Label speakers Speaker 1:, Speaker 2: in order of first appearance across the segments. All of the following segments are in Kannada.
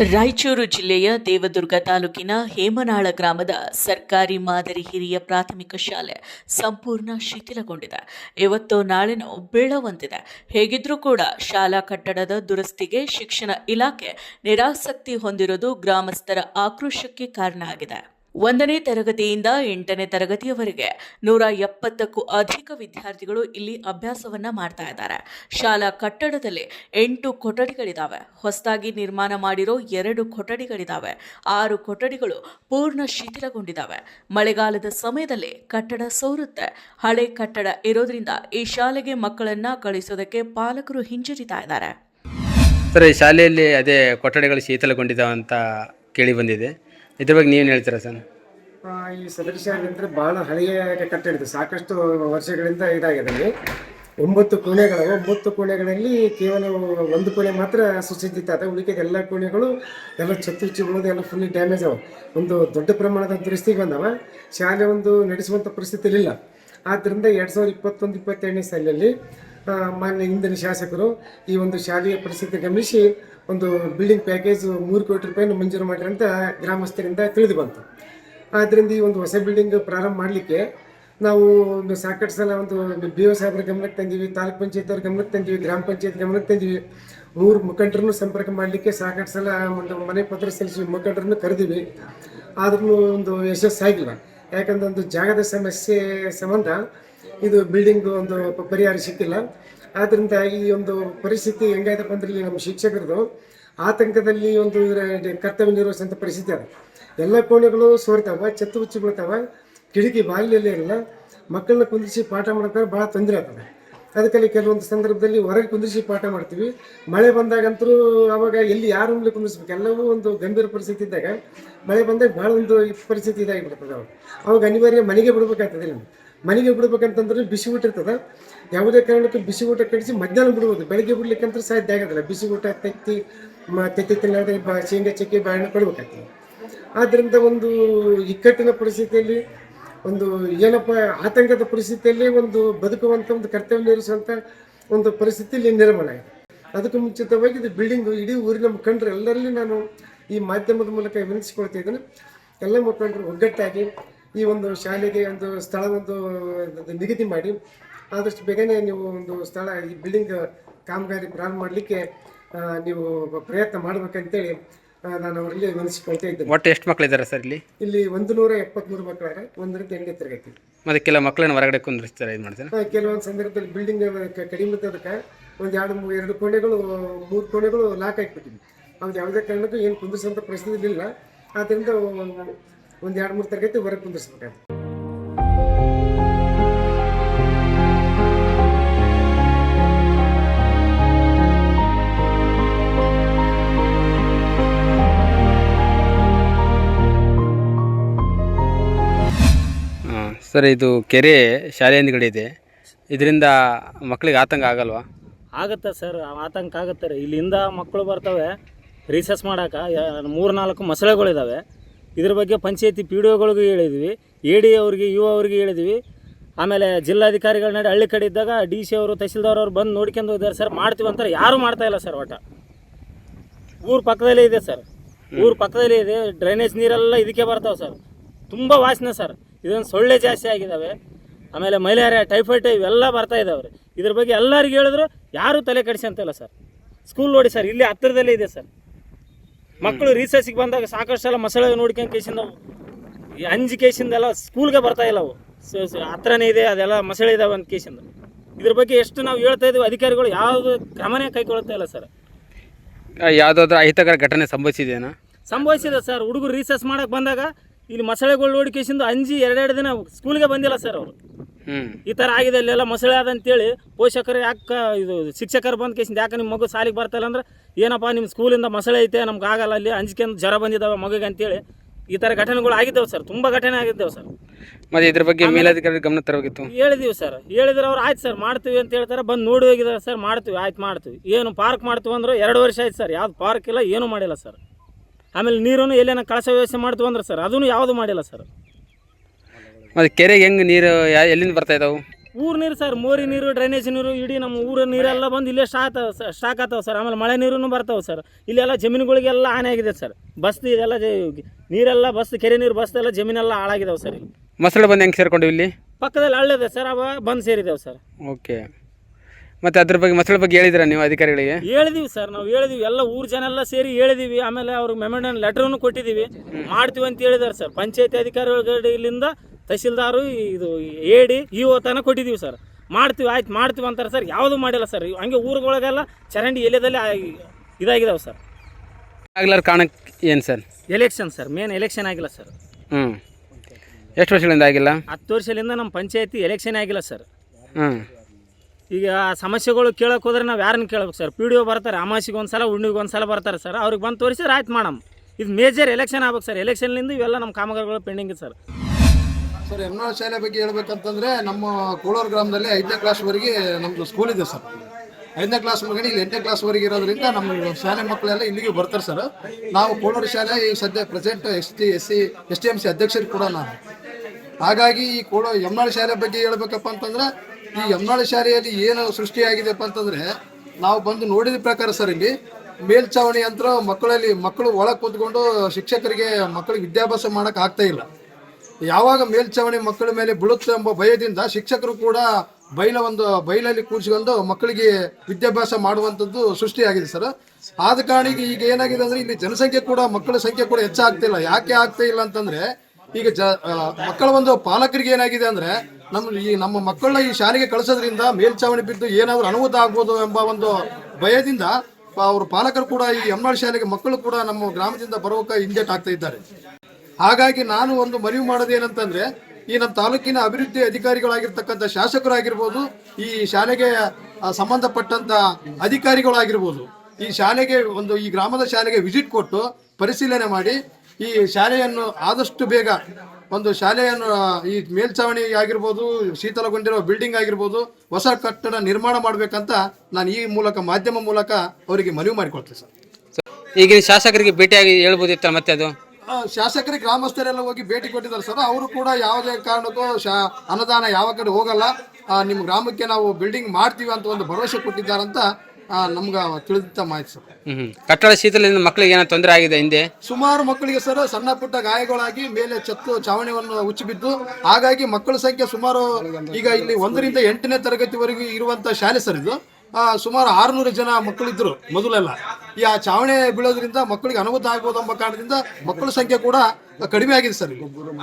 Speaker 1: ರಾಯಚೂರು ಜಿಲ್ಲೆಯ ದೇವದುರ್ಗ ತಾಲೂಕಿನ ಹೇಮನಾಳ ಗ್ರಾಮದ ಸರ್ಕಾರಿ ಮಾದರಿ ಹಿರಿಯ ಪ್ರಾಥಮಿಕ ಶಾಲೆ ಸಂಪೂರ್ಣ ಶಿಥಿಲಗೊಂಡಿದೆ. ಇವತ್ತು ನಾಳಿನ ಬೀಳವಂತಿದೆ ಹೇಗಿದ್ರೂ ಕೂಡ ಶಾಲಾ ಕಟ್ಟಡದ ದುರಸ್ತಿಗೆ ಶಿಕ್ಷಣ ಇಲಾಖೆ ನಿರಾಸಕ್ತಿ ಹೊಂದಿರುವುದು ಗ್ರಾಮಸ್ಥರ ಆಕ್ರೋಶಕ್ಕೆ ಕಾರಣ ಆಗಿದೆ. ಒಂದನೇ ತರಗತಿಯಿಂದ ಎಂಟನೇ ತರಗತಿಯವರೆಗೆ ನೂರ ಎಪ್ಪತ್ತಕ್ಕೂ ಅಧಿಕ ವಿದ್ಯಾರ್ಥಿಗಳು ಇಲ್ಲಿ ಅಭ್ಯಾಸವನ್ನ ಮಾಡ್ತಾ ಇದ್ದಾರೆ. ಶಾಲಾ ಕಟ್ಟಡದಲ್ಲಿ ಎಂಟು ಕೊಠಡಿಗಳಿದ್ದಾವೆ ಹೊಸದಾಗಿ ನಿರ್ಮಾಣ ಮಾಡಿರೋ ಎರಡು ಕೊಠಡಿಗಳಿದ್ದಾವೆ ಆರು ಕೊಠಡಿಗಳು ಪೂರ್ಣ ಶಿಥಿಲಗೊಂಡಿದ್ದಾವೆ ಮಳೆಗಾಲದ ಸಮಯದಲ್ಲಿ ಕಟ್ಟಡ ಸೋರುತ್ತೆ. ಹಳೆ ಕಟ್ಟಡ ಇರೋದ್ರಿಂದ ಈ ಶಾಲೆಗೆ ಮಕ್ಕಳನ್ನ ಕಳಿಸೋದಕ್ಕೆ ಪಾಲಕರು ಹಿಂಜರಿತಾ ಇದ್ದಾರೆ.
Speaker 2: ಸರ್, ಈ ಶಾಲೆಯಲ್ಲಿ ಅದೇ ಕೊಠಡಿಗಳು ಶೀತಲಗೊಂಡಿದ್ದಾವೆ ಅಂತ ಕೇಳಿ ಬಂದಿದೆ. ಇದ್ರ ಬಗ್ಗೆ ನೀವೇನು ಹೇಳ್ತೀರಾ ಸರ್?
Speaker 3: ಈ ಸದರಿ ಶಾಲೆ ಅಂದರೆ ಭಾಳ ಹಳೆಯ ಕಟ್ಟಡ ಸಾಕಷ್ಟು ವರ್ಷಗಳಿಂದ ಇದಾಗಿದೆ ಅಲ್ಲಿ. ಒಂಬತ್ತು ಕೋಣೆಗಳು, ಒಂಬತ್ತು ಕೋಣೆಗಳಲ್ಲಿ ಕೇವಲ ಒಂದು ಕೋಣೆ ಮಾತ್ರ ಸುಸಜ್ಜಿತ. ಅದ ಉಳಿಕೆ ಎಲ್ಲ ಕೋಣೆಗಳು, ಎಲ್ಲ ಛತ್ತು ಬೀಳೋದು ಎಲ್ಲ ಫುಲ್ ಡ್ಯಾಮೇಜ್ ಅವ. ಒಂದು ದೊಡ್ಡ ಪ್ರಮಾಣದ ದುರಸ್ತಿಗೆ ಬಂದವ. ಶಾಲೆ ಒಂದು ನಡೆಸುವಂಥ ಪರಿಸ್ಥಿತಿ ಇಲ್ಲ ಆದ್ದರಿಂದ ಎರಡು ಸಾವಿರದ ಇಪ್ಪತ್ತೊಂದು ಇಪ್ಪತ್ತೆರಡನೇ ಸಾಲಿನಲ್ಲಿ ಮಾನ್ಯ ಹಿಂದಿನ ಶಾಸಕರು ಈ ಒಂದು ಶಾಲೆಯ ಪರಿಸ್ಥಿತಿ ಗಮನಿಸಿ ಒಂದು ಬಿಲ್ಡಿಂಗ್ ಪ್ಯಾಕೇಜ್ ಮೂರು ಕೋಟಿ ರೂಪಾಯಿನ ಮಂಜೂರು ಮಾಡಿರಿ ಅಂತ ಗ್ರಾಮಸ್ಥರಿಂದ ತಿಳಿದು ಬಂತು. ಆದ್ದರಿಂದ ಈ ಒಂದು ಹೊಸ ಬಿಲ್ಡಿಂಗ್ ಪ್ರಾರಂಭ ಮಾಡಲಿಕ್ಕೆ ನಾವು ಒಂದು ಸಾಕಷ್ಟು ಸಲ ಒಂದು ಬಿ ಒ ಸಾಹೇಬ್ರ ಗಮನಕ್ಕೆ ತಂದೀವಿ ತಾಲೂಕ್ ಪಂಚಾಯತ್ ಅವ್ರ ಗಮನಕ್ಕೆ ತಂದೀವಿ ಗ್ರಾಮ ಪಂಚಾಯತ್ ಗಮನಕ್ಕೆ ತಂದೀವಿ ಮೂರು ಮುಖಂಡರನ್ನು ಸಂಪರ್ಕ ಮಾಡಲಿಕ್ಕೆ ಸಾಕಷ್ಟು ಸಲ ಒಂದು ಮನೆ ಪತ್ರ ಸಲ್ಲಿಸಿ ಮುಖಂಡರನ್ನು ಕರೆದೀವಿ ಆದ್ರೂ ಒಂದು ಯಶಸ್ಸಾಗಿಲ್ಲ ಯಾಕಂದ್ರೆ ಒಂದು ಜಾಗದ ಸಮಸ್ಯೆ ಸಂಬಂಧ ಇದು ಬಿಲ್ಡಿಂಗ್ ಒಂದು ಪರಿಹಾರ ಸಿಕ್ಕಿಲ್ಲ. ಆದ್ದರಿಂದ ಈ ಒಂದು ಪರಿಸ್ಥಿತಿ ಹೆಂಗಾಯ್ತಪ್ಪ ಅಂದ್ರೆ ಇಲ್ಲಿ ನಮ್ಮ ಶಿಕ್ಷಕರದು ಆತಂಕದಲ್ಲಿ ಒಂದು ಕರ್ತವ್ಯ ನಿರ್ವಹಿಸುವಂಥ ಪರಿಸ್ಥಿತಿ ಅದ. ಎಲ್ಲ ಕೋಣೆಗಳು ಸೋರ್ತಾವ, ಛತ್ತು ಹುಚ್ಚಿ ಬೀಳ್ತಾವ ಕಿಟಕಿ ಬಾಗಿಲಲ್ಲೇ ಇರಲ್ಲ, ಮಕ್ಕಳನ್ನ ಕುಂದಿಸಿ ಪಾಠ ಮಾಡ್ತಾರೆ ಭಾಳ ತೊಂದರೆ ಆಗ್ತದೆ. ಅದಕ್ಕಲ್ಲಿ ಕೆಲವೊಂದು ಸಂದರ್ಭದಲ್ಲಿ ಹೊರಗೆ ಕುಂದಿಸಿ ಪಾಠ ಮಾಡ್ತೀವಿ. ಮಳೆ ಬಂದಾಗಂತೂ ಆವಾಗ ಎಲ್ಲಿ ಯಾರು ರೂಮ್ಲಿ ಕುಂದಿಸ್ಬೇಕು ಎಲ್ಲವೂ ಒಂದು ಗಂಭೀರ ಪರಿಸ್ಥಿತಿ ಇದ್ದಾಗ ಮಳೆ ಬಂದಾಗ ಭಾಳ ಒಂದು ಪರಿಸ್ಥಿತಿ ಇದಾಗಿಬಿಡ್ತದೆ ಅವಾಗ. ಅವಾಗ ಅನಿವಾರ್ಯ ಮನೆಗೆ ಬಿಡ್ಬೇಕಾಗ್ತದೆ ಮನೆಗೆ ಬಿಡ್ಬೇಕಂತಂದ್ರೆ ಬಿಸಿ ಊಟ ಇರ್ತದೆ. ಯಾವುದೇ ಕಾರಣಕ್ಕೂ ಬಿಸಿ ಊಟ ಕಡಿಸಿ ಮಧ್ಯಾಹ್ನ ಬಿಡ್ಬೋದು. ಬೆಳಗ್ಗೆ ಬಿಡ್ಲಿಕ್ಕಂತ ಸಾಧ್ಯ ಆಗೋದಿಲ್ಲ ಬಿಸಿ ಊಟ, ತೆತ್ತಿ ತೆತ್ತಿ ತಿನ್ನಾದ್ರೆ ಬ, ಶೇಂಗಾ ಚಕ್ಕೆ, ಬಾಳೆಹಣ್ಣು ಕೊಡ್ಬೇಕಾಗ್ತದೆ. ಆದ್ದರಿಂದ ಒಂದು ಇಕ್ಕಟ್ಟಿನ ಪರಿಸ್ಥಿತಿಯಲ್ಲಿ, ಒಂದು ಏನಪ್ಪ, ಆತಂಕದ ಪರಿಸ್ಥಿತಿಯಲ್ಲಿ ಒಂದು ಬದುಕುವಂಥ ಒಂದು ಕರ್ತವ್ಯ ನಿರ್ವಹಿಸುವಂಥ ಒಂದು ಪರಿಸ್ಥಿತಿಯಲ್ಲಿ ನಿರ್ಮಾಣ ಆಗಿದೆ. ಅದಕ್ಕೂ ಮುಂಚಿತವಾಗಿ ಇದು ಬಿಲ್ಡಿಂಗ್ ಇಡೀ ಊರಿನ ಮುಖಂಡರು ಎಲ್ಲರಲ್ಲಿ ನಾನು ಈ ಮಾಧ್ಯಮದ ಮೂಲಕ ವಿನಂತಿಸಿಕೊಳ್ತಾ ಇದ್ದೇನೆ. ಎಲ್ಲ ಮುಖಂಡರು ಒಗ್ಗಟ್ಟಾಗಿ ಈ ಒಂದು ಶಾಲೆಗೆ ಒಂದು ಸ್ಥಳ ಒಂದು ನಿಗದಿ ಮಾಡಿ ಆದಷ್ಟು ಬೇಗನೆ ನೀವು ಒಂದು ಸ್ಥಳ ಈ ಬಿಲ್ಡಿಂಗ್ ಕಾಮಗಾರಿ ಪ್ರಾರಂಭ ಮಾಡಲಿಕ್ಕೆ ನೀವು ಪ್ರಯತ್ನ ಮಾಡಬೇಕಂತೇಳಿ ನಾನು ಅವರಲ್ಲಿ ಮನಸ್ಸಿಕೊಳ್ತಾ ಇದ್ದೇನೆ.
Speaker 2: ಒಟ್ಟು ಎಷ್ಟು ಮಕ್ಕಳಿದ್ದಾರೆ ಸರ್ ಇಲ್ಲಿ?
Speaker 3: ಇಲ್ಲಿ ಒಂದು ನೂರ ಎಪ್ಪತ್ಮೂರು ಮಕ್ಕಳಾರೆ ಒಂದರಿಂದ ಹೆಂಗೆ ತರಗತಿ.
Speaker 2: ಮತ್ತೆ ಕೆಲವು ಮಕ್ಕಳನ್ನ ಹೊರಗಡೆ ಕುಂದಿರ್ತಾರೆ ಇದು ಮಾಡ್ತಾರೆ?
Speaker 3: ಕೆಲವೊಂದು ಸಂದರ್ಭದಲ್ಲಿ ಬಿಲ್ಡಿಂಗ್ ಕಡಿಮೆ ಅದಕ್ಕೆ ಒಂದು ಎರಡು ಎರಡು ಕೋಣೆಗಳು ಮೂರು ಕೋಣೆಗಳು ಲಾಕ್ ಆಗಿಬಿಟ್ಟಿದ್ವಿ ಅವ್ರು ಯಾವುದೇ ಕಾರಣಕ್ಕೂ ಏನು ಕುಂದಿಸುವಂಥ ಪರಿಸ್ಥಿತಿ ಇಲ್ಲ. ಆದ್ದರಿಂದ ಒಂದು ಎರಡು ಮೂರು ತರಗತಿ ಹೊರಗೆ ಕುಂದಿಸ್ಬೇಕಾಗ್ತದೆ
Speaker 2: ಸರ್, ಇದು ಕೆರೆ ಶಾಲೆ ಹಿಂದ್ಗಡೆ ಇದೆ. ಇದರಿಂದ ಮಕ್ಕಳಿಗೆ ಆತಂಕ ಆಗಲ್ವಾ?
Speaker 4: ಆಗುತ್ತೆ ಸರ್, ಆತಂಕ ಆಗುತ್ತೆ ರೀ. ಇಲ್ಲಿಂದ ಮಕ್ಕಳು ಬರ್ತವೆ ರಿಸರ್ಚ್ ಮಾಡೋಕೆ ಮೂರು ನಾಲ್ಕು ಮಸಳೆಗಳಿದ್ದಾವೆ ಇದ್ರ ಬಗ್ಗೆ ಪಂಚಾಯತಿ ಪಿ ಡಿ ಒಗಳಿಗೂ ಹೇಳಿದ್ವಿ ಎ ಡಿ ಅವ್ರಿಗೆ ಯು ಅವ್ರಿಗೆ ಹೇಳಿದ್ವಿ. ಆಮೇಲೆ ಜಿಲ್ಲಾಧಿಕಾರಿಗಳ ನಡೆ, ಹಳ್ಳಿ ಕಡೆ ಇದ್ದಾಗ ಡಿ ಸಿ ಅವರು, ತಹಸೀಲ್ದಾರ್ ಅವ್ರು ಬಂದು ನೋಡ್ಕೊಂಡು ಹೋಗಿದ್ದಾರೆ ಸರ್. ಮಾಡ್ತೀವಿ ಅಂತಾರೆ. ಯಾರೂ ಮಾಡ್ತಾ ಇಲ್ಲ ಸರ್ ಒಟ್ಟ. ಊರ ಪಕ್ಕದಲ್ಲೇ ಇದೆ ಸರ್. ಊರ ಪಕ್ಕದಲ್ಲೇ ಇದೆ. ಡ್ರೈನೇಜ್ ನೀರೆಲ್ಲ ಇದಕ್ಕೆ ಬರ್ತಾವೆ ಸರ್. ತುಂಬ ವಾಸನೆ ಸರ್. ಇದೊಂದು ಸೊಳ್ಳೆ ಜಾಸ್ತಿ ಆಗಿದ್ದಾವೆ ಆಮೇಲೆ ಮಲೇರಿಯಾ ಟೈಫಾಯ್ಡ್ ಇವೆಲ್ಲ ಬರ್ತಾ ಇದ್ದಾವೆ ರೀ ಇದ್ರ ಬಗ್ಗೆ ಎಲ್ಲರಿಗೂ ಹೇಳಿದ್ರು ಯಾರೂ ತಲೆ ಕೆಡಿಸ್ಕೊಂತಿಲ್ಲ ಸರ್. ಸ್ಕೂಲ್ ನೋಡಿ ಸರ್ ಇಲ್ಲಿ ಹತ್ತಿರದಲ್ಲೇ ಇದೆ ಸರ್. ಮಕ್ಕಳು ರೀಸರ್ಸಿಗೆ ಬಂದಾಗ ಸಾಕಷ್ಟು ಎಲ್ಲ ಮಸಳೆ ನೋಡ್ಕೊಂಡು ಕೇಸಿಂದ ಈ ಅಂಜಿ ಕೇಸಿಂದೆಲ್ಲ ಸ್ಕೂಲ್ಗೆ ಬರ್ತಾ ಇಲ್ಲ ಅವು. ಹತ್ರನೇ ಇದೆ ಅದೆಲ್ಲ ಮಸಳೆ ಇದಾವೆ ಅಂತ ಕೇಸಿಂದ. ಇದ್ರ ಬಗ್ಗೆ ಎಷ್ಟು ನಾವು ಹೇಳ್ತಾ ಇದ್ದೀವಿ ಅಧಿಕಾರಿಗಳು ಯಾವುದು ಕ್ರಮನೇ ಕೈಗೊಳ್ತಾ ಇಲ್ಲ ಸರ್.
Speaker 2: ಯಾವುದಾದ್ರೂ ಅಹಿತಕರ ಘಟನೆ ಸಂಭವಿಸಿದೆಯಾ
Speaker 4: ಸಂಭವಿಸಿದೆ ಸರ್. ಹುಡುಗರು ರೀಸರ್ಚ್ ಮಾಡಕ್ಕೆ ಬಂದಾಗ ಇಲ್ಲಿ ಮೊಸಳೆಗಳು ನೋಡಿ ಕೇಸಿಂದ ಅಂಜಿ ಎರಡೆರಡು ದಿನ ಸ್ಕೂಲ್ಗೆ ಬಂದಿಲ್ಲ ಸರ್ ಅವರು. ಈ ಥರ ಆಗಿದೆ ಅಲ್ಲೆಲ್ಲ ಮೊಸಳೆ ಆದ ಅಂತೇಳಿ ಪೋಷಕರು ಯಾಕೆ ಇದು ಶಿಕ್ಷಕರು ಬಂದು ಕೇಸಿಂದ ಯಾಕೆ ನಿಮ್ಮ ಮಗು ಸಾಲಿಗೆ ಬರ್ತಾಯಿಲ್ಲ ಅಂದ್ರೆ ಏನಪ್ಪ ನಿಮ್ಮ ಸ್ಕೂಲಿಂದ ಮೊಸಳೆ ಐತೆ ನಮ್ಗೆ ಆಗಲ್ಲ ಅಲ್ಲಿ ಅಂಜಿಕೆಂದು ಜ್ವರ ಬಂದಿದ್ದಾವೆ ಮಗುಗೆ ಅಂತೇಳಿ ಈ ಥರ ಘಟನೆಗಳು ಆಗಿದ್ದಾವೆ ಸರ್ ತುಂಬ ಘಟನೆ ಆಗಿದ್ದಾವೆ ಸರ್.
Speaker 2: ಮತ್ತೆ ಇದ್ರ ಬಗ್ಗೆ ಮೇಲಧಿಕಾರಿ ಗಮನ ತರಬೇಕಿತ್ತು?
Speaker 4: ಹೇಳಿದೀವಿ ಸರ್ ಹೇಳಿದ್ರೆ ಅವ್ರು ಆಯ್ತು ಸರ್ ಮಾಡ್ತೀವಿ ಅಂತ ಹೇಳ್ತಾರೆ ಬಂದು ನೋಡಿ ಹೋಗಿದ್ದಾರೆ ಸರ್ ಮಾಡ್ತೀವಿ ಆಯ್ತು ಮಾಡ್ತೀವಿ. ಏನು ಪಾರ್ಕ್ ಮಾಡ್ತೀವಿ ಅಂದ್ರೆ ಎರಡು ವರ್ಷ ಆಯ್ತು ಸರ್ ಯಾವ್ದು ಪಾರ್ಕ್ ಇಲ್ಲ ಏನೂ ಮಾಡಿಲ್ಲ ಸರ್. ಆಮೇಲೆ ನೀರನ್ನು ಎಲ್ಲೇನ ಕಳಸ ವ್ಯವಸ್ಥೆ ಮಾಡ್ತೀವಿ ಅಂದ್ರೆ ಸರ್ ಅದನ್ನು ಯಾವುದು ಮಾಡಿಲ್ಲ ಸರ್.
Speaker 2: ಮತ್ತು ಕೆರೆಗೆ ಹೆಂಗೆ ನೀರು ಯಾ ಎಲ್ಲಿಂದ ಬರ್ತಾ ಇದಾವೆ?
Speaker 4: ಊರ್ ನೀರು ಸರ್ ಮೋರಿ ನೀರು ಡ್ರೈನೇಜ್ ನೀರು ಇಡೀ ನಮ್ಮ ಊರ ನೀರೆಲ್ಲ ಬಂದು ಇಲ್ಲೇ ಸ್ಟಾಕ್ ಸ್ಟಾಕ್ ಆಗ್ತಾವೆ ಸರ್. ಆಮೇಲೆ ಮಳೆ ನೀರು ಬರ್ತಾವೆ ಸರ್. ಇಲ್ಲೆಲ್ಲ ಜಮೀನುಗಳಿಗೆಲ್ಲ ಹಾನಿ ಆಗಿದೆ ಸರ್. ಬಸ್ ಇದೆಲ್ಲ ಜ- ನೀರೆಲ್ಲ ಬಸ್ ಕೆರೆ ನೀರು ಬಸ್ ಎಲ್ಲ ಜಮೀನೆಲ್ಲ ಹಾಳಾಗಿದಾವೆ ಸರ್. ಇಲ್ಲಿ
Speaker 2: ಮೊಸಳೆ ಬಂದು ಹೆಂಗೆ ಸೇರ್ಕೊಂಡು ಇಲ್ಲಿ?
Speaker 4: ಪಕ್ಕದಲ್ಲಿ ಹಳ್ಳಿದೆ ಸರ್ ಅವ ಬಂದು ಸೇರಿದ್ದೇವೆ ಸರ್.
Speaker 2: ಓಕೆ. ಮತ್ತು ಅದ್ರ ಬಗ್ಗೆ ಮೊಸಳೆ ಬಗ್ಗೆ ಹೇಳಿದ್ರ ನೀವು ಅಧಿಕಾರಿಗಳಿಗೆ?
Speaker 4: ಹೇಳಿದೀವಿ ಸರ್ ನಾವು ಹೇಳಿದೀವಿ. ಎಲ್ಲ ಊರ್ ಜನ ಎಲ್ಲ ಸೇರಿ ಹೇಳಿದೀವಿ. ಆಮೇಲೆ ಅವ್ರಿಗೆ ಲೆಟರ್ ಲೆಟರ್ನು ಕೊಟ್ಟಿದ್ದೀವಿ ಮಾಡ್ತೀವಿ ಅಂತ ಹೇಳಿದಾರೆ ಸರ್. ಪಂಚಾಯತಿ ಅಧಿಕಾರಿಗಳಿಂದ ತಹಸೀಲ್ದಾರು ಇದು ಎ ಡಿ ಇ ಒ ತನಕ ಕೊಟ್ಟಿದ್ದೀವಿ ಸರ್. ಮಾಡ್ತೀವಿ ಆಯ್ತು ಮಾಡ್ತೀವಿ ಅಂತಾರೆ ಸರ್. ಯಾವುದು ಮಾಡಿಲ್ಲ ಸರ್. ಹಂಗೆ ಊರುಗಳಿಗೆಲ್ಲ ಚರಂಡಿ ಎಲೆದಲ್ಲಿ ಇದಾಗಿದಾವೆ ಸರ್.
Speaker 2: ಆಗ್ಲಾರ ಕಾರಣಕ್ಕೆ ಏನು sir?
Speaker 4: Election sir. Main election ಆಗಿಲ್ಲ ಸರ್.
Speaker 2: ಹ್ಞೂ ಎಷ್ಟು ವರ್ಷಗಳಿಂದ ಆಗಿಲ್ಲ?
Speaker 4: ಹತ್ತು ವರ್ಷದಿಂದ ನಮ್ಮ ಪಂಚಾಯತಿ ಎಲೆಕ್ಷನ್ ಆಗಿಲ್ಲ ಸರ್.
Speaker 2: ಹ್ಞೂ
Speaker 4: ಈಗ ಆ ಸಮಸ್ಯೆಗಳು ಕೇಳಕ್ಕೆ ಹೋದ್ರೆ ನಾವು ಯಾರನ್ನ ಕೇಳ್ಬೇಕು ಸರ್? ಪಿ ಡಿ ಒ ಬರ್ತಾರೆ, ಅಮಾಸಿಗೆ ಒಂದು ಸಲ ಹುಣ್ಣಿಗೆ ಒಂದು ಸಲ ಬರ್ತಾರೆ ಸರ್. ಅವ್ರಿಗೆ ಬಂದು ತೋರಿಸಿದ್ರೆ ಆಯ್ತು ಮಾಡಮ್. ಇದು ಮೇಜರ್ ಎಲೆಕ್ಷನ್ ಆಗ್ಬೇಕು ಸರ್. ಎಲೆಕ್ಷನ್ಲಿಂದ ಇವೆಲ್ಲ ನಮ್ಮ ಕಾಮಗಾರಿಗಳು ಪೆಂಡಿಂಗ್ ಇದೆ ಸರ್.
Speaker 5: ಸರ್ ಯಮುನಾ ಶಾಲೆ ಬಗ್ಗೆ ಹೇಳ್ಬೇಕಂತಂದ್ರೆ ನಮ್ಮ ಕೋಳೂರು ಗ್ರಾಮದಲ್ಲಿ ಐದನೇ ಕ್ಲಾಸ್ವರೆಗೆ ನಮ್ಮದು ಸ್ಕೂಲ್ ಇದೆ ಸರ್. ಐದನೇ ಕ್ಲಾಸ್ ಮಗನಿಗೆ ಇಲ್ಲಿ ಎಂಟನೇ ಕ್ಲಾಸ್ವರೆಗೆ ಇರೋದ್ರಿಂದ ನಮ್ಮ ಶಾಲೆ ಮಕ್ಕಳೆಲ್ಲ ಇಲ್ಲಿಗೆ ಬರ್ತಾರೆ ಸರ್. ನಾವು ಕೋಳೂರು ಶಾಲೆ ಈಗ ಸದ್ಯ present S T S C S T M C ಅಧ್ಯಕ್ಷರು ಕೂಡ ನಾನು. ಹಾಗಾಗಿ ಈ ಕೋಳ ಯಮನಾಳ್ ಶಾಲೆ ಬಗ್ಗೆ ಹೇಳ್ಬೇಕಪ್ಪ ಅಂತಂದ್ರೆ ಈ ಯಮನಾಳ್ ಶಾಲೆಯಲ್ಲಿ ಏನು ಸೃಷ್ಟಿಯಾಗಿದೆಪ್ಪ ಅಂತಂದ್ರೆ, ನಾವು ಬಂದು ನೋಡಿದ ಪ್ರಕಾರ ಸರ್ ಇಲ್ಲಿ ಮೇಲ್ಚಾವಣಿ ಯಂತ್ರ ಮಕ್ಕಳಲ್ಲಿ ಮಕ್ಕಳು ಒಳಗೆ ಕೂತ್ಕೊಂಡು ಶಿಕ್ಷಕರಿಗೆ ಮಕ್ಕಳು ವಿದ್ಯಾಭ್ಯಾಸ ಮಾಡಕ್ ಆಗ್ತಾ ಇಲ್ಲ. ಯಾವಾಗ ಮೇಲ್ಚಾವಣಿ ಮಕ್ಕಳ ಮೇಲೆ ಬೀಳುತ್ತೆ ಎಂಬ ಭಯದಿಂದ ಶಿಕ್ಷಕರು ಕೂಡ ಬೈಲ ಒಂದು ಬೈಲಲ್ಲಿ ಕೂರಿಸಿಕೊಂಡು ಮಕ್ಕಳಿಗೆ ವಿದ್ಯಾಭ್ಯಾಸ ಮಾಡುವಂಥದ್ದು ಸೃಷ್ಟಿಯಾಗಿದೆ ಸರ್. ಆದ ಕಾರಣ ಈಗ ಏನಾಗಿದೆ ಅಂದ್ರೆ ಇಲ್ಲಿ ಜನಸಂಖ್ಯೆ ಕೂಡ ಮಕ್ಕಳ ಸಂಖ್ಯೆ ಕೂಡ ಹೆಚ್ಚಾಗ್ತಿಲ್ಲ. ಯಾಕೆ ಆಗ್ತಾ ಇಲ್ಲ ಅಂತಂದ್ರೆ, ಈಗ ಜ ಮಕ್ಕಳ ಒಂದು ಪಾಲಕರಿಗೆ ಏನಾಗಿದೆ ಅಂದ್ರೆ ನಮ್ಮ ಈ ನಮ್ಮ ಮಕ್ಕಳನ್ನ ಈ ಶಾಲೆಗೆ ಕಳಿಸೋದ್ರಿಂದ ಮೇಲ್ಚಾವಣಿ ಬಿದ್ದು ಏನಾದರೂ ಅನುಭೂತ ಆಗ್ಬೋದು ಎಂಬ ಒಂದು ಭಯದಿಂದ ಅವ್ರ ಪಾಲಕರು ಕೂಡ ಈ ಎಮ್ನಾಳ್ ಶಾಲೆಗೆ ಮಕ್ಕಳು ಕೂಡ ನಮ್ಮ ಗ್ರಾಮದಿಂದ ಬರೋಕೆ ಆಗ್ತಾ ಇದ್ದಾರೆ. ಹಾಗಾಗಿ ನಾನು ಒಂದು ಮನವಿ ಮಾಡೋದು ಏನಂತಂದ್ರೆ ಈ ನಮ್ಮ ತಾಲೂಕಿನ ಅಭಿವೃದ್ಧಿ ಅಧಿಕಾರಿಗಳಾಗಿರ್ತಕ್ಕಂಥ ಶಾಸಕರಾಗಿರ್ಬೋದು, ಈ ಶಾಲೆಗೆ ಸಂಬಂಧಪಟ್ಟಂತ ಅಧಿಕಾರಿಗಳಾಗಿರ್ಬೋದು, ಈ ಶಾಲೆಗೆ ಒಂದು ಈ ಗ್ರಾಮದ ಶಾಲೆಗೆ ವಿಸಿಟ್ ಕೊಟ್ಟು ಪರಿಶೀಲನೆ ಮಾಡಿ ಈ ಶಾಲೆಯನ್ನು ಆದಷ್ಟು ಬೇಗ ಒಂದು ಶಾಲೆಯನ್ನು ಈ ಮೇಲ್ಛಾವಣಿ ಆಗಿರ್ಬೋದು ಶೀತಲಗೊಂಡಿರೋ ಬಿಲ್ಡಿಂಗ್ ಆಗಿರ್ಬೋದು ಹೊಸ ಕಟ್ಟಡ ನಿರ್ಮಾಣ ಮಾಡಬೇಕಂತ ನಾನು ಈ ಮೂಲಕ ಮಾಧ್ಯಮ ಮೂಲಕ ಅವರಿಗೆ ಮನವಿ ಮಾಡಿಕೊಳ್ತೇನೆ ಸರ್.
Speaker 2: ಈಗಿನ ಶಾಸಕರಿಗೆ ಭೇಟಿಯಾಗಿ ಹೇಳ್ಬೋದಿತ್ತ ಮತ್ತೆ ಅದು?
Speaker 5: ಶಾಸಕರಿಗೆ ಗ್ರಾಮಸ್ಥರೆಲ್ಲ ಹೋಗಿ ಭೇಟಿ ಕೊಟ್ಟಿದ್ದಾರೆ ಸರ್. ಅವರು ಕೂಡ ಯಾವುದೇ ಕಾರಣಕ್ಕೂ ಶಾ ಅನುದಾನ ಯಾವ ಕಡೆ ಹೋಗಲ್ಲ. ನಿಮ್ಮ ಗ್ರಾಮಕ್ಕೆ ನಾವು ಬಿಲ್ಡಿಂಗ್ ಮಾಡ್ತೀವಿ ಅಂತ ಒಂದು ಭರವಸೆ ಕೊಟ್ಟಿದ್ದಾರಂತ ನಮ್ಗೆ ತಿಳಿದಂತ ಮಾಹಿತಿ ಸರ್.
Speaker 2: ಕಟ್ಟಡ ಶೀತಲಿಂದ ಮಕ್ಕಳಿಗೆ ಏನೋ ತೊಂದರೆ ಆಗಿದೆ ಹಿಂದೆ?
Speaker 5: ಸುಮಾರು ಮಕ್ಕಳಿಗೆ ಸರ್ ಸಣ್ಣ ಪುಟ್ಟ ಗಾಯಗಳಾಗಿ ಮೇಲೆ ಚತ್ತು ಚಾವಣಿಯನ್ನು ಉಚ್ಚಿಬಿದ್ದು ಹಾಗಾಗಿ ಮಕ್ಕಳ ಸಂಖ್ಯೆ ಸುಮಾರು ಈಗ ಇಲ್ಲಿ ಒಂದರಿಂದ ಎಂಟನೇ ತರಗತಿವರೆಗೂ ಇರುವಂತ ಶಾಲೆ ಸರ್ ಇದು. ಆ, ಸುಮಾರು ಆರುನೂರು ಜನ ಮಕ್ಕಳಿದ್ರು ಮೊದಲೆಲ್ಲ. ಈ ಆ ಚಾವಣಿ ಬೀಳೋದ್ರಿಂದ ಮಕ್ಕಳಿಗೆ ಅನುಭೂತ ಆಗ್ಬೋದು ಎಂಬ ಕಾರಣದಿಂದ ಮಕ್ಕಳ ಸಂಖ್ಯೆ ಕೂಡ ಕಡಿಮೆ ಆಗಿದೆ ಸರ್.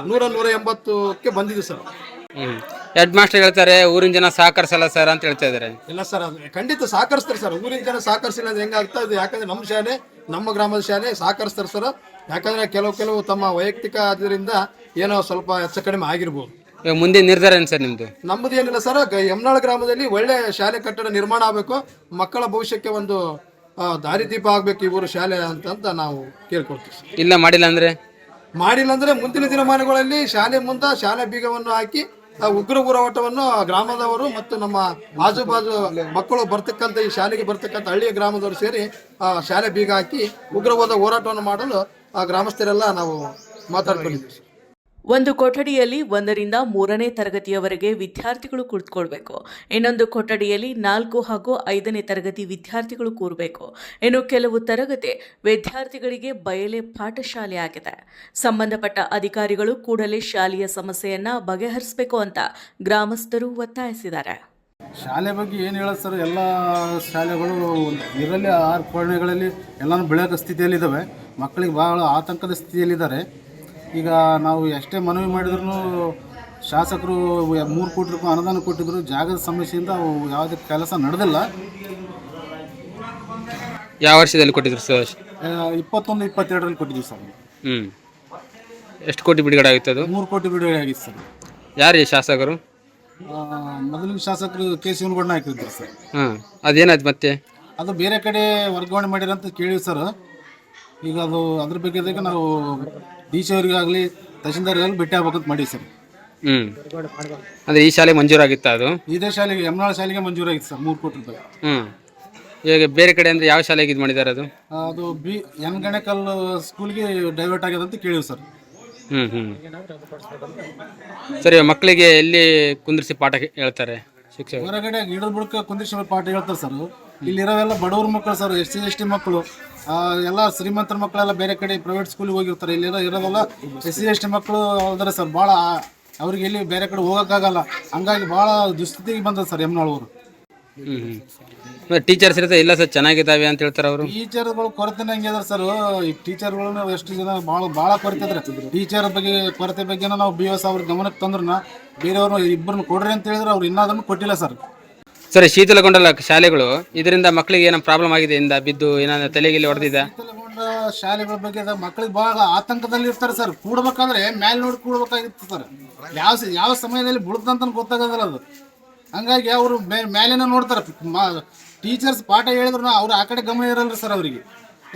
Speaker 5: ನೂರ ನೂರ ಎಂಬತ್ತಕ್ಕೆ ಬಂದಿದೆ ಸರ್.
Speaker 2: ಹೆಡ್ ಮಾಸ್ಟರ್ ಹೇಳ್ತಾರೆ ಊರಿನ ಜನ ಸಹಕರಿಸಲ್ಲ ಸರ್ ಅಂತ ಹೇಳ್ತಾ ಇದ್ದಾರೆ.
Speaker 5: ಇಲ್ಲ ಸರ್ ಅದು ಖಂಡಿತ ಸಹಕರಿಸ್ತಾರೆ ಸರ್. ಊರಿನ ಜನ ಸಹಕರಿಸಿಲ್ಲ ಅಂದ್ರೆ ಹೆಂಗಾಗ್ತಾ ಇದೆ? ಯಾಕಂದ್ರೆ ನಮ್ಮ ಶಾಲೆ ನಮ್ಮ ಗ್ರಾಮದ ಶಾಲೆ ಸಹಕರಿಸ್ತಾರೆ ಸರ್. ಯಾಕಂದ್ರೆ ಕೆಲವು ಕೆಲವು ತಮ್ಮ ವೈಯಕ್ತಿಕ ಅದರಿಂದ ಏನೋ ಸ್ವಲ್ಪ ಹೆಚ್ಚು ಕಡಿಮೆ ಆಗಿರ್ಬೋದು.
Speaker 2: ಇವಾಗ ಮುಂದೆ ನಿರ್ಧಾರ ಏನು ಸರ್ ನಿಮ್ಮದು
Speaker 5: ನಮ್ಮದು ಏನಿಲ್ಲ ಸರ್. ಗ- ಯಮನಾಳ್ ಗ್ರಾಮದಲ್ಲಿ ಒಳ್ಳೆ ಶಾಲೆ ಕಟ್ಟಡ ನಿರ್ಮಾಣ ಆಗಬೇಕು. ಮಕ್ಕಳ ಭವಿಷ್ಯಕ್ಕೆ ಒಂದು ಆ, ದಾರಿದೀಪ ಆಗ್ಬೇಕು ಈ ಊರು ಶಾಲೆ ಅಂತ ಅಂತ ನಾವು ಕೇಳ್ಕೊಳ್ತೀವಿ ಸರ್.
Speaker 2: ಇಲ್ಲ ಮಾಡಿಲ್ಲ ಅಂದ್ರೆ?
Speaker 5: ಮಾಡಿಲ್ಲ ಅಂದ್ರೆ ಮುಂದಿನ ದಿನಮಾನಗಳಲ್ಲಿ ಶಾಲೆ ಮುಂದೆ ಶಾಲೆ ಬೀಗವನ್ನು ಹಾಕಿ ಆ ಉಗ್ರ ಹೋರಾಟವನ್ನು ಗ್ರಾಮದವರು ಮತ್ತು ನಮ್ಮ ಆಜು ಬಾಜು ಮಕ್ಕಳು ಬರ್ತಕ್ಕಂಥ ಈ ಶಾಲೆಗೆ ಬರ್ತಕ್ಕಂಥ ಹಳ್ಳಿಯ ಗ್ರಾಮದವರು ಸೇರಿ ಆ ಶಾಲೆ ಬೀಗ ಹಾಕಿ ಉಗ್ರವಾದ ಹೋರಾಟವನ್ನು ಮಾಡಲು ಆ ಗ್ರಾಮಸ್ಥರೆಲ್ಲ ನಾವು ಮಾತಾಡ್ಕೊಂಡಿದ್ದೀವಿ.
Speaker 1: ಒಂದು ಕೊಠಡಿಯಲ್ಲಿ ಒಂದರಿಂದ ಮೂರನೇ ತರಗತಿಯವರೆಗೆ ವಿದ್ಯಾರ್ಥಿಗಳು ಕುಳಿತುಕೊಳ್ಬೇಕು ಇನ್ನೊಂದು ಕೊಠಡಿಯಲ್ಲಿ ನಾಲ್ಕು ಹಾಗೂ ಐದನೇ ತರಗತಿ ವಿದ್ಯಾರ್ಥಿಗಳು ಕೂರಬೇಕು. ಇನ್ನು ಕೆಲವು ತರಗತಿ ವಿದ್ಯಾರ್ಥಿಗಳಿಗೆ ಬಯಲೆ ಪಾಠಶಾಲೆ ಆಗಿದೆ. ಸಂಬಂಧಪಟ್ಟ ಅಧಿಕಾರಿಗಳು ಕೂಡಲೇ ಶಾಲೆಯ ಸಮಸ್ಯೆಯನ್ನ ಬಗೆಹರಿಸಬೇಕು ಅಂತ ಗ್ರಾಮಸ್ಥರು ಒತ್ತಾಯಿಸಿದ್ದಾರೆ.
Speaker 6: ಶಾಲೆ ಬಗ್ಗೆ ಏನು ಹೇಳೋದು ಸರ್, ಎಲ್ಲ ಶಾಲೆಗಳು ಇದರಲ್ಲಿ ಆರು ಕೋಣೆಗಳಲ್ಲಿ ಎಲ್ಲನೂ ಬೆಳೆಯೋಕೆ ಸ್ಥಿತಿಯಲ್ಲಿದ್ದಾವೆ ಮಕ್ಕಳಿಗೆ ಭಾಳ ಆತಂಕದ ಸ್ಥಿತಿಯಲ್ಲಿದ್ದಾರೆ. ಈಗ ನಾವು ಎಷ್ಟೇ ಮನವಿ ಮಾಡಿದ್ರು ಶಾಸಕರು ಮೂರು ಕೋಟಿ ರೂಪಾಯಿ ಅನುದಾನ ಕೊಟ್ಟಿದ್ರು. ಜಾಗದ ಸಮಸ್ಯೆಯಿಂದ ಅವು ಯಾವುದೇ ಕೆಲಸ ನಡೆದಿಲ್ಲ.
Speaker 2: ಯಾವ ವರ್ಷದಲ್ಲಿ ಕೊಟ್ಟಿದ್ರು ಸರ್?
Speaker 6: ಇಪ್ಪತ್ತೊಂದು ಇಪ್ಪತ್ತೆರಡರಲ್ಲಿ ಕೊಟ್ಟಿದ್ದೀವಿ ಸರ್.
Speaker 2: ಹ್ಞೂ ಎಷ್ಟು ಕೋಟಿ ಬಿಡುಗಡೆ ಆಗುತ್ತೆ ಅದು?
Speaker 6: ಮೂರು ಕೋಟಿ ಬಿಡುಗಡೆ ಆಗಿತ್ತು ಸರ್.
Speaker 2: ಯಾರು ಈ ಶಾಸಕರು?
Speaker 6: ಆ, ಮೊದಲಿನ ಶಾಸಕರು ಕೆ ಶಿವನಗೌಡ ಹಾಕಿದ್ರು ಸರ್.
Speaker 2: ಹಾಂ ಅದೇನಾಯ್ತು ಮತ್ತೆ?
Speaker 6: ಅದು ಬೇರೆ ಕಡೆ ವರ್ಗಾವಣೆ ಮಾಡಿರಂತ ಕೇಳಿವಿ ಸರ್. ಈಗ ಅದು ಅದ್ರ ಬಗ್ಗೆ ನಾವು ಡಿ ಸಿ ಅವರಿಗಾಗಲಿ ತಹಶೀಲ್ದಾರ್ಗಾಗಲಿ ಭೇಟಿ ಆಗ್ಬೇಕಂತ ಮಾಡೀವಿ ಸರ್.
Speaker 2: ಹ್ಞೂ ಅಂದರೆ ಈ ಶಾಲೆ ಮಂಜೂರಾಗಿತ್ತು ಅದು?
Speaker 6: ಇದೇ ಶಾಲೆಗೆ ಯಮನಾಳ ಶಾಲೆಗೆ ಮಂಜೂರಾಗಿತ್ತು ಸರ್ ಮೂರು ಕೋಟಿ ರೂಪಾಯಿ.
Speaker 2: ಹ್ಞೂ ಈಗ ಬೇರೆ ಕಡೆ ಅಂದರೆ ಯಾವ ಶಾಲೆಗೆ ಇದು ಮಾಡಿದ್ದಾರೆ ಅದು?
Speaker 6: ಆ, ಅದು ಬಿ ಎನ್ ಗಣಕಲ್ ಸ್ಕೂಲ್ಗೆ ಡೈವರ್ಟ್ ಆಗ್ಯದ ಅಂತ ಕೇಳಿವಿ ಸರ್.
Speaker 2: ಹ್ಞೂ ಹ್ಞೂ ಸರಿ ಮಕ್ಕಳಿಗೆ ಎಲ್ಲಿ ಕುಂದಿರಿಸಿ ಪಾಠ ಹೇಳ್ತಾರೆ ಶಿಕ್ಷಕರು?
Speaker 6: ಹೊರಗಡೆ ಗಿಡದ ಬುಡಕ ಕುಂದಿರಿಸಿ ಪಾಠ ಹೇಳ್ತಾರೆ ಸರ್. ಇಲ್ಲಿರೋವೆಲ್ಲ ಬಡವ್ರ ಮಕ್ಕಳು sir S C S T ಮಕ್ಕಳು. ಎಲ್ಲ ಶ್ರೀಮಂತರ ಮಕ್ಕಳೆಲ್ಲ ಬೇರೆ ಕಡೆ ಪ್ರೈವೇಟ್ ಸ್ಕೂಲಿಗೆ ಹೋಗಿರ್ತಾರೆ. ಇಲ್ಲಿರೋ ಇರೋದೆಲ್ಲ ಎಸ್ ಸಿ ಎಸ್ ಟಿ ಮಕ್ಕಳು ಹೋದರೆ ಸರ್ ಭಾಳ ಅವ್ರಿಗೆ ಇಲ್ಲಿ ಬೇರೆ ಕಡೆ ಹೋಗೋಕ್ಕಾಗಲ್ಲ. ಹಂಗಾಗಿ ಭಾಳ ದುಸ್ಥಿತಿಗೆ ಬಂದದ ಸರ್
Speaker 2: ಹ್ಞೂ ಹ್ಞೂ ಟೀಚರ್ಸ್ ಇರುತ್ತೆ? ಇಲ್ಲ ಸರ್ ಚೆನ್ನಾಗಿದ್ದಾವೆ ಅಂತ ಹೇಳ್ತಾರೆ ಅವರು.
Speaker 6: ಟೀಚರ್ಗಳು ಕೊರತೆ ಹಂಗೆ ಅದಾರ ಸರ್. ಈ ಟೀಚರ್ಗಳು ಎಷ್ಟು ಜನ ಭಾಳ ಭಾಳ ಕೊರತೆ ಇದ್ರೆ. ಟೀಚರ್ ಬಗ್ಗೆ ಕೊರತೆ ಬಗ್ಗೆನ ನಾವು ಬಿ ಎಸ್ ಅವ್ರ ಗಮನಕ್ಕೆ ತಂದ್ರನ್ನ ಬೇರೆಯವ್ರು ಇಬ್ಬರನ್ನ ಕೊಡ್ರಿ ಅಂತ ಹೇಳಿದ್ರೆ ಅವ್ರು ಇನ್ನಾದ್ರೂ ಕೊಟ್ಟಿಲ್ಲ ಸರ್.
Speaker 2: ಸರಿ ಶೀತಲಗೊಂಡಲ್ಲ ಶಾಲೆಗಳು. ಇದರಿಂದ ಮಕ್ಕಳಿಗೆ ಏನೋ ಪ್ರಾಬ್ಲಮ್ ಆಗಿದೆ ಇಂದ ಬಿದ್ದು ಏನಾದ್ರು ತಲೆಗಿಲ್ಲಿ ಹೊಡೆದಿದೆ
Speaker 6: ಶೀತಲಗೊಂಡ ಶಾಲೆಗಳ ಬಗ್ಗೆ ಮಕ್ಕಳಿಗೆ ಬಹಳ ಆತಂಕದಲ್ಲಿ ಇರ್ತಾರೆ ಸರ್ ಕೂಡ್ಬೇಕಂದ್ರೆ ಮ್ಯಾಲ್ ನೋಡಿ ಕೂಡ್ಬೇಕಾಗಿತ್ತು ಸರ್ ಯಾವ ಯಾವ ಸಮಯದಲ್ಲಿ ಬುಡ್ದಂತ ಗೊತ್ತಾಗೋದಿಲ್ಲ ಅದು. ಹಂಗಾಗಿ ಅವರು ಮೇಲೇನ ನೋಡ್ತಾರೆ. ಟೀಚರ್ಸ್ ಪಾಠ ಹೇಳಿದ್ರು ಅವ್ರು ಆ ಕಡೆ ಗಮನ ಇರಲ್ಲ ಸರ್ ಅವರಿಗೆ.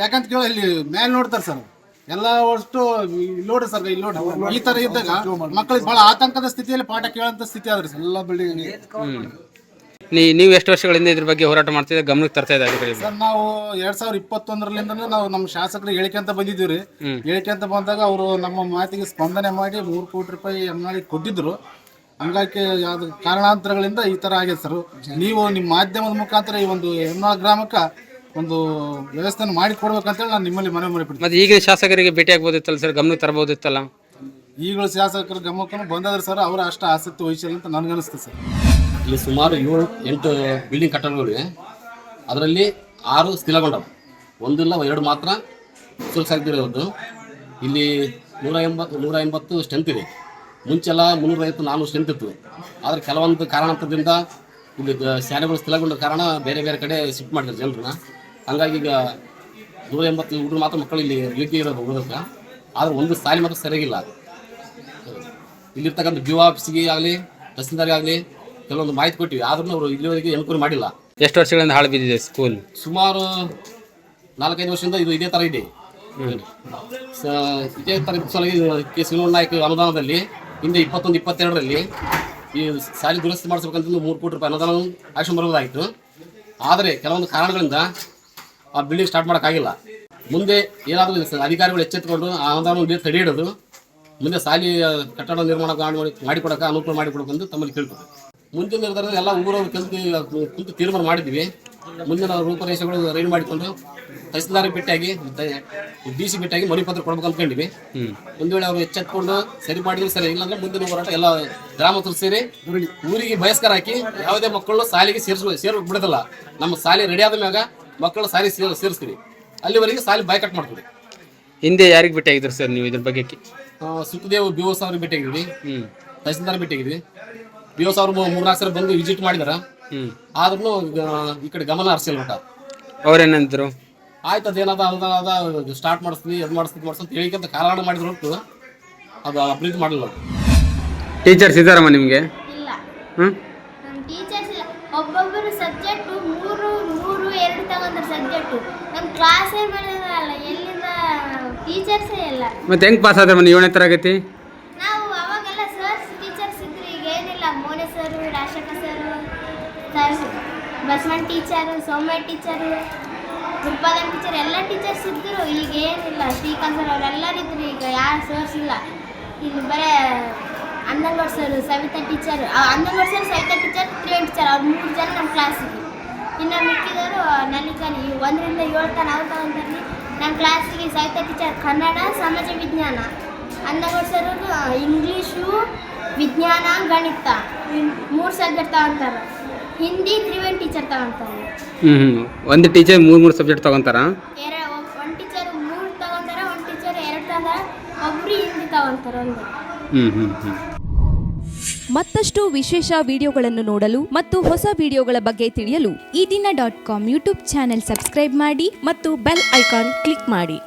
Speaker 6: ಯಾಕಂತ ಕೇಳಿ ಇಲ್ಲಿ ಮೇಲೆ ನೋಡ್ತಾರೆ ಸರ್ ಎಲ್ಲ ಅಷ್ಟು ಇಲ್ಲಿ ನೋಡ್ರಿ ಸರ್ ಇಲ್ಲಿ ನೋಡಿ ಈ ತರ ಇದ್ದಾಗ ಮಕ್ಕಳಿಗೆ ಬಹಳ ಆತಂಕದ ಸ್ಥಿತಿಯಲ್ಲಿ ಪಾಠ ಕೇಳೋಂಥ ಸ್ಥಿತಿ ಆದ್ರಿ ಸರ್ ಎಲ್ಲ ಬಿಲ್ಡಿಂಗ್
Speaker 2: ನೀ ನೀವು ಎಷ್ಟು ವರ್ಷಗಳಿಂದ ಇದ್ರ ಬಗ್ಗೆ ಹೋರಾಟ ಮಾಡ್ತಿದ್ದೆ ಗಮನಕ್ಕೆ ತರ್ತಾ ಇದೆ ಅಧಿಕಾರಿಗಳು.
Speaker 6: ಸರ್ ನಾವು ಎರಡ್ ಸಾವಿರದ ಇಪ್ಪತ್ತೊಂದರಲ್ಲಿಂದ ನಾವು ನಮ್ಮ ಶಾಸಕರಿಗೆ ಹೇಳಿಕೆ ಅಂತ ಬಂದಿದ್ದೀವಿ ರೀ. ಹೇಳಿಕೆ ಅಂತ ಬಂದಾಗ ಅವರು ನಮ್ಮ ಮಾತಿಗೆ ಸ್ಪಂದನೆ ಮಾಡಿ ಮೂರು ಕೋಟಿ ರೂಪಾಯಿ ಎಮ್ನಾಳಿ ಕೊಟ್ಟಿದ್ರು. ಹಂಗಾಗಿ ಯಾವ್ದು ಕಾರಣಾಂತರಗಳಿಂದ ಈ ತರ ಆಗಿದೆ ಸರ್. ನೀವು ನಿಮ್ಮ ಮಾಧ್ಯಮದ ಮುಖಾಂತರ ಈ ಒಂದು ಎಮ್ನಾಳ್ ಗ್ರಾಮಕ್ಕೆ ಒಂದು ವ್ಯವಸ್ಥೆನ ಮಾಡಿ ಕೊಡ್ಬೇಕಂತೇಳಿ ನಾನು ನಿಮ್ಮಲ್ಲಿ ಮನವಿ ಮಾಡಿಬಿಡ್ತೀನಿ
Speaker 2: ಮತ್ತೆ ಈಗ ಶಾಸಕರಿಗೆ ಭೇಟಿ ಆಗ್ಬೋದಿತ್ತಲ್ಲ ಸರ್ ಗಮನಕ್ಕೆ ತರಬಹುದಿತ್ತಲ್ಲ
Speaker 6: ಈಗಲೂ ಶಾಸಕರ ಗಮನಕ್ಕೂ ಬಂದಾದ್ರೆ ಸರ್ ಅವರು ಅಷ್ಟು ಆಸಕ್ತಿ ವಹಿಸಿಲ್ಲ ಅಂತ ನನಗನ್ನಿಸ್ತದೆ ಸರ್.
Speaker 7: ಇಲ್ಲಿ ಸುಮಾರು ಏಳು, ಎಂಟು ಬಿಲ್ಡಿಂಗ್ ಕಟ್ಟಡಗಳಿವೆ ಅದರಲ್ಲಿ ಆರು ಸ್ಥಿರಗೊಂಡವು ಒಂದಿಲ್ಲ ಎರಡು ಮಾತ್ರ ಸುರಕ್ಷಿತಿರೋದು ಇಲ್ಲಿ ನೂರ ಎಂಬತ್ತು ನೂರ ಎಂಬತ್ತು ಸ್ಟ್ರೆಂತ್ ಇದೆ. ಮುಂಚೆಲ್ಲ ಮುನ್ನೂರೈವತ್ತು ನಾನ್ನೂರು ಸ್ಟ್ರೆಂತ್ ಇತ್ತು. ಆದರೆ ಕೆಲವೊಂದು ಕಾರಣದಿಂದ ಇಲ್ಲಿ ಶಾಲೆಗಳು ಸ್ಥಿರಗೊಂಡ ಕಾರಣ ಬೇರೆ ಬೇರೆ ಕಡೆ ಶಿಫ್ಟ್ ಮಾಡಿದ್ರು ಜನರನ್ನ. ಹಂಗಾಗಿ ಈಗ ನೂರ ಎಂಬತ್ತು ಹುಡುಗರು ಮಾತ್ರ ಮಕ್ಕಳು ಇಲ್ಲಿ ಯೋಗ್ಯ ಇರೋದು ಹುಡುಗಕ್ಕೆ ಆದರೆ ಒಂದು ಸಾಲಿ ಮಾತ್ರ ಸರಿಯಾಗಿಲ್ಲ. ಇಲ್ಲಿರ್ತಕ್ಕಂಥ ಬಿ ಆಫೀಸಿಗೆ ಆಗಲಿ, ತಹಸೀಲ್ದಾರ್ಗೆ ಆಗಲಿ ಕೆಲವೊಂದು ಮಾಹಿತಿ ಕೊಟ್ಟಿವಿ. ಆದ್ರೂ ಅವರು ಇಲ್ಲಿವರೆಗೆ ಅನುಕೂಲ ಮಾಡಿಲ್ಲ.
Speaker 2: ಎಷ್ಟು ವರ್ಷಗಳಿಂದ ಹಾಳು ಬಿದ್ದಿದೆ ಸ್ಕೂಲ್
Speaker 7: ಸುಮಾರು ನಾಲ್ಕೈದು ವರ್ಷದಿಂದ ಇದು ಇದೇ ಥರ ಇದೆ. ಸ- ಇದೇ ಥರ ಸಲುವಾಗಿ ಕೆ ನಾಯಕ ನಾಯ್ಕ ಅನುದಾನದಲ್ಲಿ ಹಿಂದೆ ಇಪ್ಪತ್ತೊಂದು ಇಪ್ಪತ್ತೆರಡರಲ್ಲಿ ಈ ಶಾಲೆ ದುರಸ್ತಿ ಮಾಡಿಸ್ಬೇಕಂತ ಮೂರು ಕೋಟಿ ರೂಪಾಯಿ ಅನುದಾನ ಆಕ್ಷನ್ ಬರೋದಾಯಿತು ಆದರೆ ಕೆಲವೊಂದು ಕಾರಣಗಳಿಂದ ಆ ಬಿಲ್ಡಿಂಗ್ ಸ್ಟಾರ್ಟ್ ಮಾಡೋಕ್ಕಾಗಿಲ್ಲ. ಮುಂದೆ ಏನಾದರೂ ಅಧಿಕಾರಿಗಳು ಎಚ್ಚೆತ್ತುಕೊಂಡು ಆ ಅನುದಾನವನ್ನು ತಡೆ ಹಿಡಿದು ಮುಂದೆ ಶಾಲೆ ಕಟ್ಟಡ ನಿರ್ಮಾಣ ಮಾಡಿ ಮಾಡಿಕೊಡಕ್ಕೆ ಅನುಕೂಲ ಅಂತ ತಮ್ಮಲ್ಲಿ ಕೇಳ್ತಾರೆ ಮುಂದಿನ ನಿರ್ಧಾರದಲ್ಲಿ ಎಲ್ಲ ಊರವರು ಕಲಿತು ಕುಂತು ತೀರ್ಮಾನ ಮಾಡಿದ್ವಿ ಮುಂದಿನ ರೂಪರೇಷೆಗಳು ರೆಡಿ ಮಾಡಿಕೊಂಡು ತಹಸೀಲ್ದಾರ್ ಭೇಟಿಯಾಗಿ ಡಿ ಸಿ ಭೇಟಿಯಾಗಿ ಮನವಿ ಪತ್ರ ಕೊಡ್ಬೇಕು ಅಂದ್ಕೊಂಡಿವಿ. ಒಂದು ವೇಳೆ ಅವರು ಎಚ್ಚೆತ್ಕೊಂಡು ಸರಿ ಮಾಡಿದ್ರೆ ಸರಿ ಇಲ್ಲಾಂದ್ರೆ ಮುಂದಿನ ಹೋರಾಟ ಎಲ್ಲ ಗ್ರಾಮಸ್ಥರು ಸೇರಿ ಊರಿಗೆ ಬಯಸ್ಕರ ಹಾಕಿ ಯಾವುದೇ ಮಕ್ಕಳು ಸಾಲಿಗೆ ಸೇರಿಸುವ ಸೇರ್ ಬಿಡೋದಿಲ್ಲ. ನಮ್ಮ ಸಾಲಿ ರೆಡಿ ಆದ ಮ್ಯಾಗ ಮಕ್ಕಳು ಸಾಲಿ ಸೇರ್ ಸೇರಿಸ್ತೀವಿ. ಅಲ್ಲಿವರೆಗೆ ಸಾಲಿ ಬಾಯ್ಕಟ್ ಮಾಡ್ತೀವಿ.
Speaker 2: ಹಿಂದೆ ಯಾರಿಗೆ ಭೇಟಿ ಆಗಿದ್ರು ಸರ್ ನೀವು ಇದ್ರ ಬಗ್ಗೆ?
Speaker 7: ಸುಖದೇವ್ ಬಿ ಓಸ್ ಅವ್ರಿಗೆ ಭೇಟಿಯಾಗಿದ್ವಿ.
Speaker 2: ಹ್ಮ್.
Speaker 7: ತಹಸೀಲ್ದಾರ್ ಬಿ ಸಾವಿರ ಅವ್ರು ಮೂರ್ನಾಲ್ಕು ಸಲ ಬಂದು ವಿಸಿಟ್ ಮಾಡಿದಾರ. ಆದ್ರೂ ಈ ಕಡೆ ಗಮನ ಹರಿಸಿಲ್ಲ ಮಟ
Speaker 2: ಅವ್ರೇನಂತರು
Speaker 7: ಆಯ್ತು ಅದೇನದ ಅದ ಸ್ಟಾರ್ಟ್ ಮಾಡಿಸ್ತೀನಿ ಅದು ಮಾಡಿಸ್ತೀನಿ ಮಾಡಿಸ್ತೀನಿ ಹೇಳಿಕಂತ ಕಾರಣ ಮಾಡಿದ್ರು ಹೊರತು ಅದು ಅಪ್ರೀತ್ ಮಾಡಲಿಲ್ಲ
Speaker 2: ಟೀಚರ್ಸ್ ಇದ್ದಾರಮ್ಮ ನಿಮಗೆ?
Speaker 8: ಇಲ್ಲ.
Speaker 2: ಹ್ಞೂ
Speaker 8: ನಮ್ಮ ಟೀಚರ್ಸ್ ಇಲ್ಲ. ಒಬ್ಬೊಬ್ಬರು ಸಬ್ಜೆಕ್ಟು ಮೂರು ಮೂರು ಎರಡು ತಗೊಂಡ್ರೆ ಸಬ್ಜೆಕ್ಟು. ನಮ್ಮ ಕ್ಲಾಸೇ ಮಾಡಿದ್ರಲ್ಲ ಎಲ್ಲಿಂದ ಟೀಚರ್ಸೇ ಇಲ್ಲ.
Speaker 2: ಮತ್ತೆ ಹೆಂಗೆ ಪಾಸ್ ಆದ್ರೆ ಮನೆ ಏಳನೇ ತರಗತಿ
Speaker 8: ನಾವು ಅವಾಗೆಲ್ಲ ಸರ್ಸ್ ಟೀಚರ್ಸ್ ಇದ್ರು ಈಗ ಏನಿಲ್ಲ ಮೋನೆ sir ರಾಶಕ sir, sir, Basavanna teacher, Soumya teacher, Gurupadan teacher, ಎಲ್ಲ ಟೀಚರ್ಸ್ ಇದ್ದರು. ಈಗ ಏನಿಲ್ಲ, ಶ್ರೀಕಾಂತ್ ಸರ್ ಅವರೆಲ್ಲರೂ ಇದ್ರು ಈಗ ಯಾರು ಸರ್ಸ್ ಇಲ್ಲ ಇಲ್ಲಿ ಬರೇ Annangowda sir, Savitha teacher. Annangowda sir, Savitha teacher Triven teacher ಅವ್ರು ಮೂರು ಜನ ನಮ್ಮ ಕ್ಲಾಸಿಗೆ ಇನ್ನು ಮಿಕ್ಕಿದವರು ನನಗಲ್ಲಿ ಒಂದರಿಂದ ಏಳು ತನಕ ಅವ್ರು ನಮ್ಮ ನನ್ನ ಕ್ಲಾಸಿಗೆ ಸವಿತಾ ಟೀಚರ್ ಕನ್ನಡ, ಸಮಾಜ, ವಿಜ್ಞಾನ. ಅನ್ನಗೌಡ ಸರ್ ಇಂಗ್ಲೀಷು ವಿಜ್ಞಾನ ಗಣಿತ ಮೂರು ಸಬ್ಜೆಕ್ಟ್ ತಗೊಂತಾರೆ. ಹಿಂದಿ ತ್ರಿವೇಣಿ ಟೀಚರ್ ತಗೊಂತಾರೆ.
Speaker 2: ಹ್ಞೂ ಹ್ಞೂ ಒಂದು ಟೀಚರ್ ಮೂರು ಮೂರು ಸಬ್ಜೆಕ್ಟ್ ತಗೊಂತಾರ?
Speaker 8: ಎರಡು ಒಂದು ಟೀಚರ್ ಮೂರು ತಗೊಂತಾರೆ ಒಂದು ಟೀಚರ್ ಎರಡು ತಗೊಂತಾರೆ? ಒಬ್ರು ಹಿಂದಿ ತಗೊಂತಾರೆ ಒಂದು.
Speaker 2: ಹ್ಞೂ ಹ್ಞೂ ಹ್ಞೂ
Speaker 9: ಮತ್ತಷ್ಟು ವಿಶೇಷ ವಿಡಿಯೋಗಳನ್ನು ನೋಡಲು ಮತ್ತು ಹೊಸ ವಿಡಿಯೋಗಳ ಬಗ್ಗೆ ತಿಳಿಯಲು ಈ ದಿನ dot com YouTube channel subscribe ಮಾಡಿ ಮತ್ತು ಬೆಲ್ ಐಕಾನ್ ಕ್ಲಿಕ್ ಮಾಡಿ.